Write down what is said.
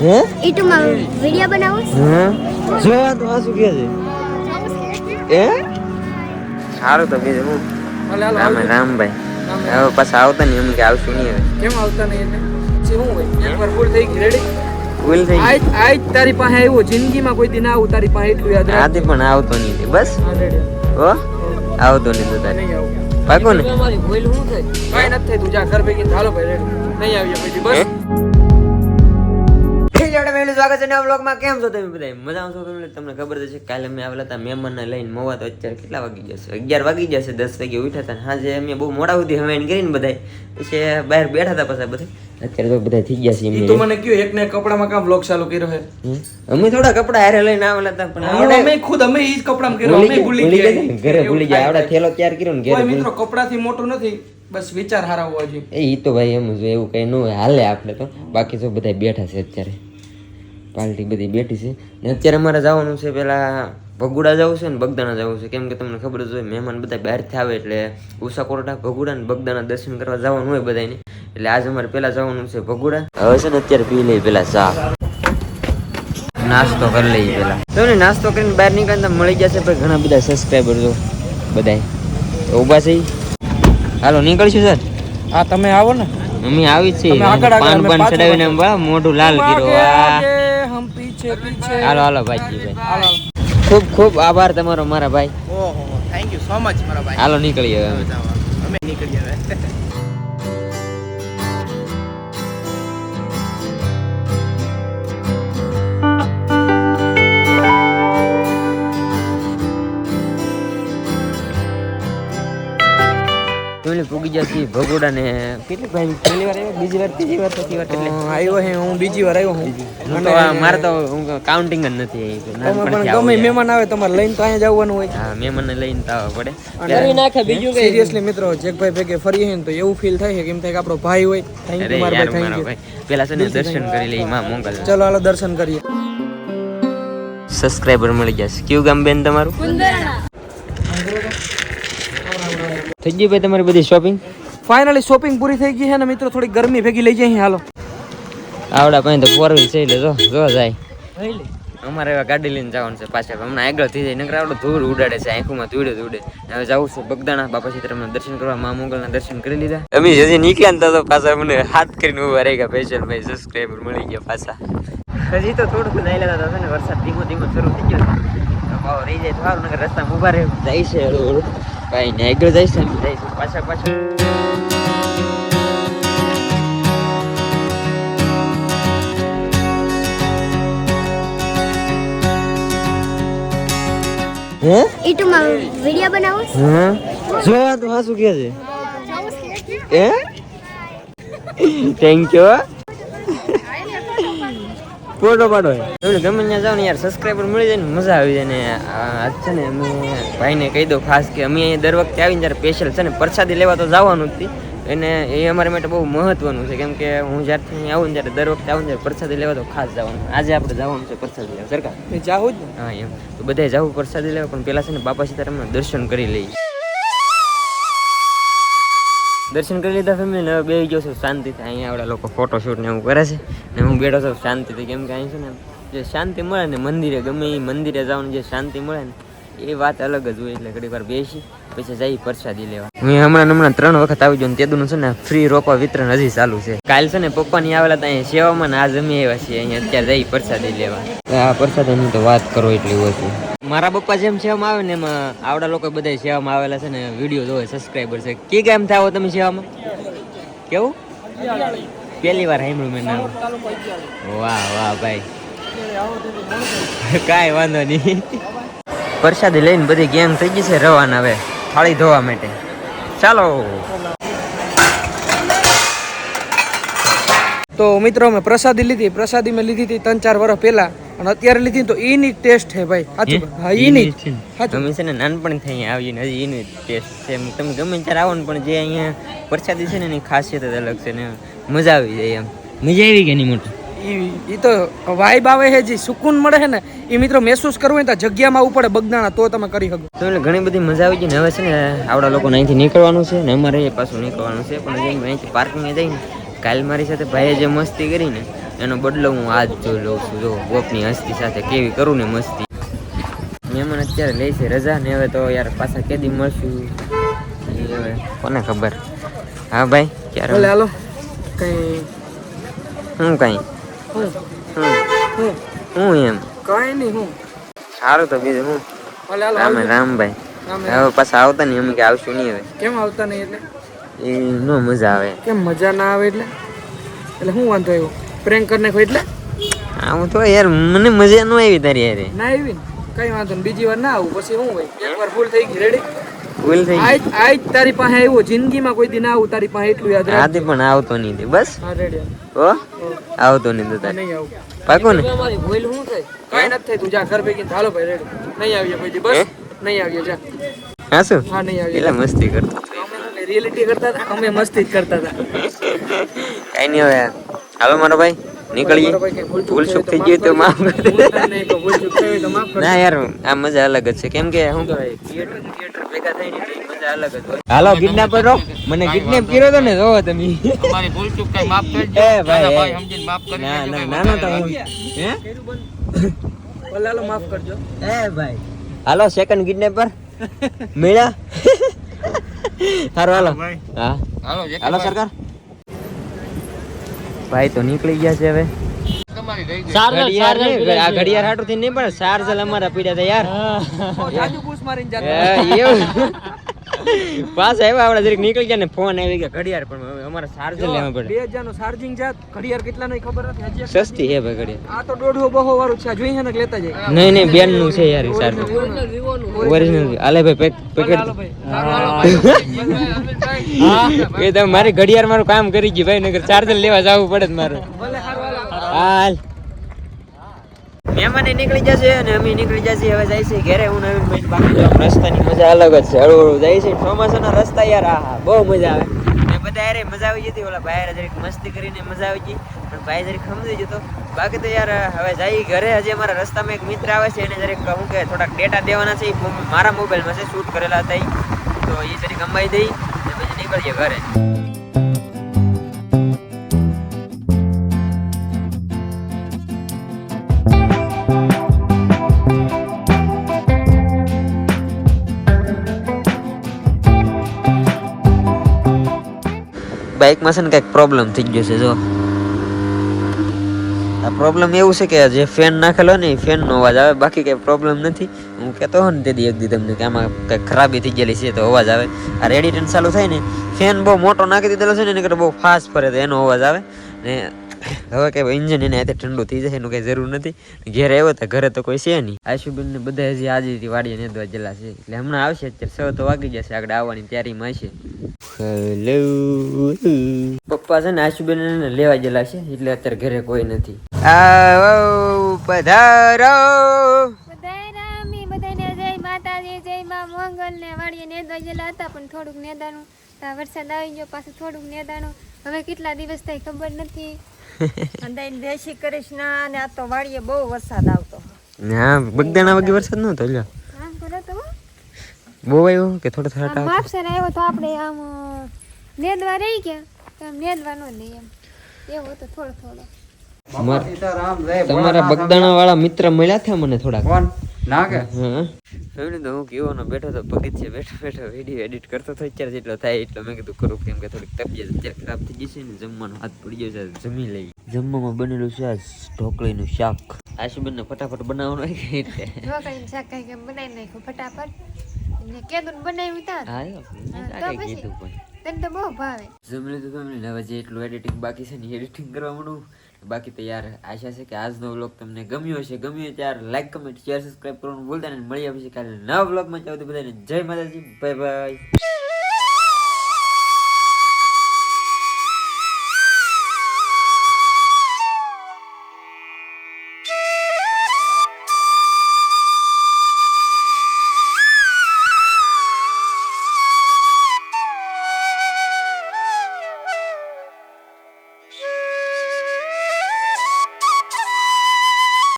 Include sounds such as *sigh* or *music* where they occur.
હે? બનાવું તો આ શું છે? સારું તો હું રામ રામભાઈ. હવે પાછા આવતા નહીં એમ કે આવશું નહીં હવે કેમ આવતા નહીં એટલે? શું હોય? એકવાર ભૂલ થઈ ગઈ રેડી ભૂલ થઈ ગઈ. આજ આજ તારી પાસે આવ્યો જિંદગીમાં કોઈ દિન આવું તારી પાસે એટલું યાદ રાખ. પણ આવતો નહીં બસ? હા હો? આવતો નહીં તો તારે. નહીં આવું. પાકો ને. કઈ નથી થાય તું જા ઘર ભેગી હાલો ભાઈ રેડી નહીં આવીએ પછી બસ? જોડે મેલું સ્વાગત છે નવા બ્લોગમાં કેમ છો તમે બધા મજામાં છો તમે તમને ખબર છે કાલે અમે આવેલા હતા મહેમાનને લઈને. મોવા તો અત્યારે કેટલા વાગી જશે અગિયાર વાગી જશે દસ વાગે ઉઠ્યા હતા હાજે અમે બહુ મોડા સુધી હવાઈને કરીને બધા પછી બહાર બેઠા હતા પાછા બધા. અત્યારે તો બધા થઈ ગયા છે તો મને કયો એકને કપડામાં કામ બ્લોગ ચાલુ કર્યો હે અમે થોડા કપડા હારે લઈને આવેલા હતા પણ અમે ખુદ અમે ઈ જ કપડામાં કર્યો અમે ભૂલી ગયા ઘરે ભૂલી ગયા. આવડા થેલો તૈયાર કર્યો ને ઘરે મિત્રો કપડાથી મોટું નથી બસ વિચાર હારા હોવા જોઈએ. એ ઈ તો ભાઈ એમ જ એવું કઈ ન હાલે આપણે તો. બાકી તો બધા બેઠા છે અત્યારે. પાર્ટી બધી બેઠી છે. ને અત્યારે અમારે જવાનું છે પેલા ભગુડા જવું છે ને બગદાણા જવું છે. કેમ કે તમને ખબર જ હોય મહેમાન બધા બહારથી આવે એટલે ઉષા કોરડા ભગુડા ને બગદાણા દર્શન કરવા જવાનું હોય બધાને એટલે આજે અમારે પેલા જવાનું છે ભગુડા. હવે છે ને અત્યારે પી લઈએ પેલા ચા. નાસ્તો કરી લઈએ પેલા. તો ને નાસ્તો કરીને બહાર નીકળતા મળી જશે પણ ઘણા બધા સબસ્ક્રાઈબર જો બધાય. તો ઊભા છે. હાલો નીકળશું સર. હા તમે આવો ને. મમ્મી આવી જ છે આગળ, પાન પાન ચડાવીને મોઢું લાલ કર્યું પીછે પીછે હાલો હાલો ભાઈજી ભાઈ. હાલો. ખૂબ ખૂબ આભાર તમારો મારા ભાઈ. ઓહો થેન્ક યુ સો મચ મારા ભાઈ. હાલો નીકળીએ હવે. અમે. અમે નીકળીએ હવે. તમે પૂગી જશે ભગોડા ને. કેટલી ભાઈ પહેલી વાર આવ્યો? બીજી વાર ત્રીજી વાર ચોથી વાર એટલે? આવ્યો હે હું બીજી વાર આવ્યો હું. હું તો મારે તો કાઉન્ટિંગ જ નથી પણ ગમે મહેમાન આવે તમારે લઈને તો અહીંયા જવાનું હોય. હા મહેમાનને લઈને તો આવવા પડે. સિરિયસલી મિત્રો જેકભાઈ ભેગે ફરી હે ને તો એવું ફીલ થાય છે કેમ થાય કે આપણો ભાઈ હોય. થેન્ક યુ મારા ભાઈ થેન્ક યુ પેલા છે ને દર્શન કરી લઈ માં મોગલ ચલો હાલો દર્શન કરીએ. સબસ્ક્રાઇબર મળી જશે. કયું ગામ બેન તમારું? થઈ ગઈ ભાઈ તમારી બધી શોપિંગ ફાઇનલી શોપિંગ પૂરી થઈ ગઈ છે ને મિત્રો થોડી ગરમી ભેગી લઈ જઈએ હાલો. આવડા પાસે તો ફોર વ્હીલ છે એટલે જો જો જાય. અમારે એવા ગાડી લઈને જવાનું છે પાછા. હમણાં આગળ થઈ જાય નકર આવડો ધૂળ ઉડાડે છે આંખોમાં ધૂળે ધૂળે. હવે જવું છે બગદાણા બાપા સીતારામના દર્શન કરવા મા મોગલના દર્શન કરી લીધા. અમે હજી નીકળ્યા ને તો પાછા મને હાથ કરીને ઊભા રહી ગયા સ્પેશિયલ ભાઈ સબસ્ક્રાઈબર મળી ગયા પાછા. હજી તો થોડુંક જાય લેતા હતા ને વરસાદ ધીમો ધીમો શરૂ થઈ ગયો રહી જાય તો સારું નગર રસ્તામાં ઊભા રહે. જાય છે હળવું હળવું કાંઈ નહીં આગળ જાય જાય છે પાછા પાછા. હે? એ તો મારો વીડિયો બનાવું. હા? જો તો શું કહે છે? એ થેન્ક યુ ફોટો પાડો તમને ગમે ત્યાં જાવ ને યાર સબસ્ક્રાઈબર મળી જાય ને મજા આવી જાય ને. આ આજ છે ને અમે ભાઈને કહી દઉં ખાસ કે અમે અહીંયા દર વખતે આવીને જ્યારે સ્પેશિયલ છે ને પ્રસાદી લેવા તો જવાનું જ હતી એને એ અમારા માટે બહુ મહત્વનું છે. કેમ કે હું જ્યારથી અહીં આવું ને ત્યારે દર વખતે આવું ત્યારે પ્રસાદી લેવા તો ખાસ જવાનું. આજે આપણે જવાનું છે પ્રસાદી લેવા. સરકાર? એ જાવું જ ને. હા એમ. તો બધા જવું પ્રસાદી લેવા પણ પેલા છે ને બાપા સીતારામના દર્શન કરી લઈએ. દર્શન કરી લીધા ફેમિલી હવે બે ગયો છું શાંતિથી. અહીંયા આવડા લોકો ફોટો શૂટ ને એવું કરે છે. ને હું બેઠો છું શાંતિથી. કેમ કે અહીં છે ને, જે શાંતિ મળે ને મંદિરે, ગમે એ મંદિરે જવાનું જે શાંતિ મળે ને એ વાત અલગ જ હોય એટલે ઘડી વાર બેસી, પછી જઈ પ્રસાદી લેવા. હું હમણાં હમણાં ત્રણ વખત આવી ગયો ને તેદુનું છે ને ફ્રી રોપા વિતરણ હજી ચાલુ છે. કાલ છે ને પપ્પા ની આવેલા ત્યાં સેવામાં આ જમી આવ્યા છીએ, અહીંયા અત્યારે જઈ પ્રસાદી લેવા. આ પ્રસાદીની તો વાત કરો એટલી ઓછી મારા પપ્પા જેમ સેવામાં આવે ને એમાં આવડા લોકો બધા સેવામાં આવેલા છે ને, વીડિયો જોવે સબસ્ક્રાઈબર છે. કે કેમ થાવો તમે સેવામાં? કેવું? પહેલી વાર સાંભળ્યું મેં નામ. વાહ વાહ, ભાઈ. કાંઈ વાંધો નહીં. પ્રસાદી લઈને બધી ગેંગ થઈ ગઈ છે રવાના હવે થાળી ધોવા માટે. ચાલો. તો મિત્રો મેં પ્રસાદી લીધી. પ્રસાદી મેં લીધી હતી ત્રણ ચાર વર્ષ પહેલા અને અત્યારે લીધી તો એની ટેસ્ટ છે ભાઈ. સાચું હા એની અમે છે ને નાનપણથી અહીંયા આવીને હજી એની ટેસ્ટ છે. તમે ગમે ત્યારે આવો ને પણ જે અહીંયા પ્રસાદી છે ને એની ખાસિયત જ અલગ છે ને. મજા આવી જાય એમ. મજા આવી ગઈ એની મોટી. ઈ તો વાઇબ આવે છે જે સુકૂન મળે છે ને એ મિત્રો મહેસૂસ કરવું હોય તો જગ્યામાં આવવું પડે બગદાણા તો તમે કરી શકો. તો એટલે ઘણી બધી મજા આવી ગઈ ને હવે છે ને આવડા લોકોને અહીંથી નીકળવાનું છે ને અમારે એ પાછું નીકળવાનું છે પણ જેમ અહીંથી પાર્કિંગે જઈને કાલ મારી સાથે ભાઈએ જે મસ્તી કરી ને એનો બદલો હું આજ જોઈ લઉં છું. જો ગોપની હસ્તી સાથે કેવી કરું ને મસ્તી. મહેમાન અત્યારે લે છે રજા ને હવે તો યાર પાછા કેદી મળશું. એ હવે કોને ખબર. હા ભાઈ ક્યારે હાલો. કઈ હું કઈ. હું? હું હું? હું એમ. કઈ નહીં હું. સારું તો બીજું હું? રામે રામભાઈ. હવે પાછા આવતા નહીં અમે કે આવશું નહીં હવે. કેમ આવતા નહીં એટલે? એ નો મજા આવે. કેમ મજા ના આવે એટલે? એટલે શું વાંધો આવ્યો? પ્રેન્ક કરી નાખો એટલે? આવું તો યાર મને મજા ન આવી તારી યારે ના આવી કઈ વાંધો નહીં બીજી વાર ના આવું પછી શું હોય. એકવાર ફૂલ થઈ ગઈ રેડી ભૂલ થઈ ગઈ. આજ આજ તારી પાસે આવ્યો જિંદગીમાં કોઈ દી ના આવું તારી પાસે એટલું યાદ રાખ. આથી પણ આવતો નહીં તે બસ? ઓ આવતો નહીં તો તારે. પાકું ને? મારી ભૂલ શું થાય કાઈ નથી થાય તું જા ઘર ભેગી હાલો ભાઈ રેડ. નહીં આવીએ કોઈ દી બસ નહીં આવીએ જા. હા શું? હા નહીં આવીએ. પેલા મસ્તી કરતો. રિયલિટી કરતા હતા અમે મસ્તી જ કરતા હતા. કાઈ નહીં હવે. હાલો મારો ભાઈ નીકળીએ. ભૂલ ચૂક થઈ થઈ ગયું તો માફ કરી થઈ. ના યાર આ મજા અલગ જ છે. કેમ કે શું કહેવાય? ભેગા થઈને મજા અલગ જ હોય. હાલો કિડનેપર રો મને કિડનેપ કર્યો તો ને જોવો તમે. અમારી ભૂલ ચૂક કઈ માફ કરી ભાઈ, એ. ભાઈ સમજીને માફ કરી ના ના ના ના તો હું ઓલાલો માફ કરજો. એ ભાઈ. હાલો સેકન્ડ કિડનેપર મેળા સારું હાલો. હા. હાલો હાલો સરકાર. ભાઈ તો નીકળી ગયા છે હવે. ઘડિયાળ નહીં, આ ઘડિયાળ હાટું થી નહીં પણ ચાર્જર અમારા પીડ્યા હતા યાર. મારીને એવું. પાછા આવ્યા આપણે જરીક નીકળી ગયા ને ફોન આવી ગયા ઘડિયાળ પણ અમારે ચાર્જર લેવા પડે. બે હજાર ચાર્જિંગ જાત ઘડિયાળ કેટલા નહીં ખબર નથી સસ્તી છે ભાઈ ઘડિયાળ. આ તો દોઢસો બહો વાળું છે આ જોઈએ છે ને લેતા જાય. નહીં નહીં બેનનું છે યાર ચાર્જર ઓરિજિનલ હાલે ભાઈ પેક પેકેટ. હાલો *laughs* એ તમે મારી ઘડિયાળ મારું કામ કરી ગયું ભાઈ નગર ચાર્જર લેવા જવું પડે જ મારું. ભલે હાલો. મહેમાને નીકળી જશે અને અમે નીકળી જશે હવે જાય છે ઘરે. હું નવીન ભાઈ બાકી રસ્તાની મજા અલગ જ છે. હળવું હળવું જાય છે. ચોમાસાના રસ્તા યાર આહા બહુ મજા આવે. ને બધા યાર મજા આવી જતી ઓલા ભાઈ જરીક મસ્તી કરીને મજા આવી ગઈ. પણ ભાઈ જરીક સમજી જતો બાકી તો યાર હવે જાય ઘરે. હજી અમારા રસ્તામાં એક મિત્ર આવે છે એને જરીક શું કે થોડાક ડેટા દેવાના છે. મારા મોબાઈલમાં છે શૂટ કરેલા હતા તો એ જરીક અંબાઈ દઈ પછી નીકળીએ ઘરે. બાઇકમાં છે ને કંઈક પ્રોબ્લેમ થઈ ગયો છે, જો. આ પ્રોબ્લેમ એવું છે કે જે ફેન નાખેલો ને એ ફેનનો અવાજ આવે, બાકી કંઈ પ્રોબ્લેમ નથી. હું કહેતો હોઉં ને તેથી એક દી તમને કે આમાં કંઈક ખરાબી થઈ ગયેલી છે તો અવાજ આવે. આ રેડિએટર ચાલુ થાય ને ફેન બહુ મોટો નાખી દીધેલો છે ને, એને કરતાં બહુ ફાસ્ટ ફરે તો એનો અવાજ આવે. ને હવે કે ઇન્જિન એને હાથે ઠંડુ થઈ જાય એનું કઈ જરૂર નથી. ઘેર આવ્યો તો ઘરે તો કોઈ છે નહીં. આશુબેન ને બધા હજી આજે વાડીએ નેદવા જેલા છે. એટલે હમણાં આવશે અત્યારે સવ તો વાગી જશે આગળ આવવાની તૈયારીમાં હશે. હેલો પપ્પા છે ને આશુબેન ને લેવા જેલા છે એટલે અત્યારે ઘરે કોઈ નથી. આવો પધારો. બધાય રામી બધાને જય માતાજી જય માં મંગલ ને વાડીએ નેદવા ગયેલા હતા પણ થોડુંક નેદાનું વરસાદ આવી ગયો પાછું થોડુંક નેદાનું હવે કેટલા દિવસ થાય ખબર નથી. *laughs* અંદાઈને દેશી કૃષ્ણ અને આ તો વાડીએ બહુ વરસાદ આવતો. હા બગદાણા વગી વરસાદ નહોતો લ્યો. આમ કરો બહુ આવ્યો કે થોડો થોડો આમ માપસર આવ્યો તો આપણે આમ નેદવા રહી ગયા. તો આમ નેદવા ન એમ. એવો તો થોડો થોડો. તમારા બગદાણા વાળા મિત્ર મળ્યા થયા મને થોડાક? કોણ? ના કે હા તો હું કેવાનો બેઠો તો પગત છે બેઠો બેઠો વીડિયો એડિટ કરતો તો અત્યારે જેટલો થાય એટલો મેં કીધું કરું કેમ કે થોડીક તબિયત અત્યારે ખરાબ થઈ જશે ને જમવાનો હાથ પડી ગયો છે જમી લઈ જમવામાં બનેલું છે આજ ઢોકળીનું શાક. આશુબેનને ફટાફટ બનાવવાનું હોય કે ઢોકળીનું શાક કઈ કેમ બનાવી નાખ્યું ફટાફટ. ને કેદું બનાવ્યું તાર હા આ તો પછી? કીધું પણ તને તો બહુ ભાવે. જમી તો તમને ને, હવે જે એટલું એડિટિંગ બાકી છે ને એડિટિંગ કરવા માંડું. બાકી તો યાર, આશા છે કે આજનો વ્લોગ તમને ગમ્યો હશે. ગમ્યો ત્યારે લાઈક કમેન્ટ શેર સબસ્ક્રાઈબ કરવાનું ભૂલતા નહીં. મળી પછી કાલે નવા વ્લોગમાં ચાલો બધાને જય માતાજી બાય બાય